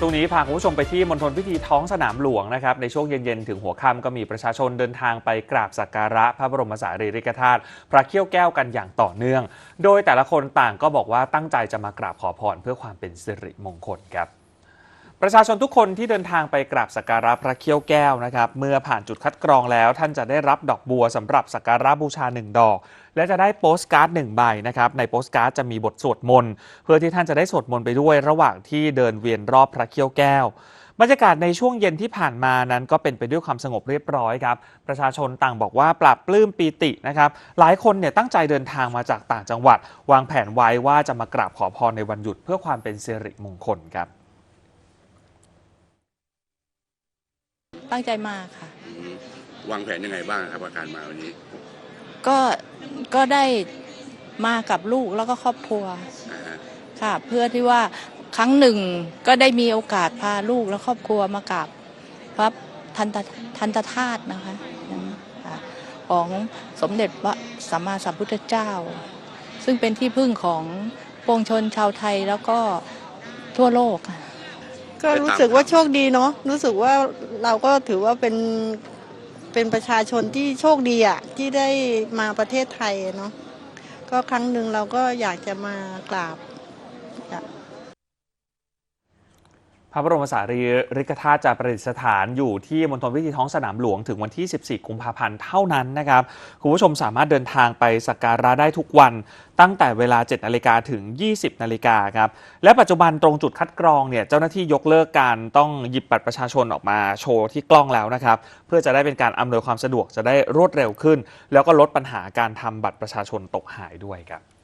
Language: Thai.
ช่วงนี้พาคุณผู้ชมไปที่มณฑลพิธีท้องสนามหลวงนะครับในช่วงเย็น ๆ ถึงหัวค่ำก็มีประชาชนเดินทางไปกราบสักการะพระบรมสารีริกธาตุพระเขี้ยวแก้วกันอย่างต่อเนื่อง โดยแต่ละคนต่างก็บอกว่าตั้งใจจะมากราบขอพรเพื่อความเป็นสิริมงคลครับ ประชาชนทุกคนที่เดินทางไปกราบสักการะพระเขี้ยวแก้วนะครับเมื่อผ่านจุดคัดกรองแล้ว ท่านจะได้รับดอกบัวสำหรับสักการะบูชาหนึ่งดอก และจะได้โปสการ์ดหนึ่งใบนะครับในโปสการ์ดจะมีบทสวดมนต์เพื่อที่ท่านจะได้สวดมนต์ไปด้วยระหว่างที่เดินเวียนรอบพระเขี้ยวแก้วบรรยากาศในช่วงเย็นที่ผ่านมานั้นก็เป็นไปด้วยความสงบเรียบร้อยครับประชาชนต่างบอกว่าปรับปลื้มปีตินะครับหลายคนเนี่ยตั้งใจเดินทางมาจากต่างจังหวัด วางแผนไว้ว่าจะมากราบขอพรในวันหยุดเพื่อความเป็นสิริมงคลครับ ตั้งใจมาค่ะอืมวางแผนยังไงบ้างครับอาการมาวันนี้ ก็ก็ได้มากับลูกแล้วก็ครอบครัวอ่าฮะค่ะ เพื่อที่ว่าครั้งหนึ่งก็ได้มีโอกาสพาลูกและครอบครัวมากราบพระทันตทันตธาตุนะคะค่ะของสมเด็จพระสัมมาสัมพุทธเจ้า ซึ่งเป็นที่พึ่งของปวงชนชาวไทยแล้วก็ทั่วโลกค่ะ ก็รู้สึกว่าโชคดีเนาะรู้สึกว่าเราก็ถือว่าเป็นเป็นประชาชนที่โชคดีอะที่ได้มาประเทศไทยเนาะก็ครั้งหนึ่งเราก็อยากจะมากราบจ้ะ ระบรมสารีริกธาตุจะประดิษฐานอยู่ที่มณฑลพิธีท้องสนามหลวงถึงวันที่ 14 กุมภาพันธ์เท่านั้นนะครับ คุณผู้ชมสามารถเดินทางไปสักการะได้ทุกวัน ตั้งแต่เวลา 7 นาฬิกาถึง 20 นาฬิกาครับ และปัจจุบันตรงจุดคัดกรองเนี่ยเจ้าหน้าที่ยกเลิกการต้องหยิบบัตรประชาชนออกมาโชว์ที่กล้องแล้วนะครับ เพื่อจะได้เป็นการอำนวยความสะดวกจะได้รวดเร็วขึ้น แล้วก็ลดปัญหาการทำบัตรประชาชนตกหายด้วยครับ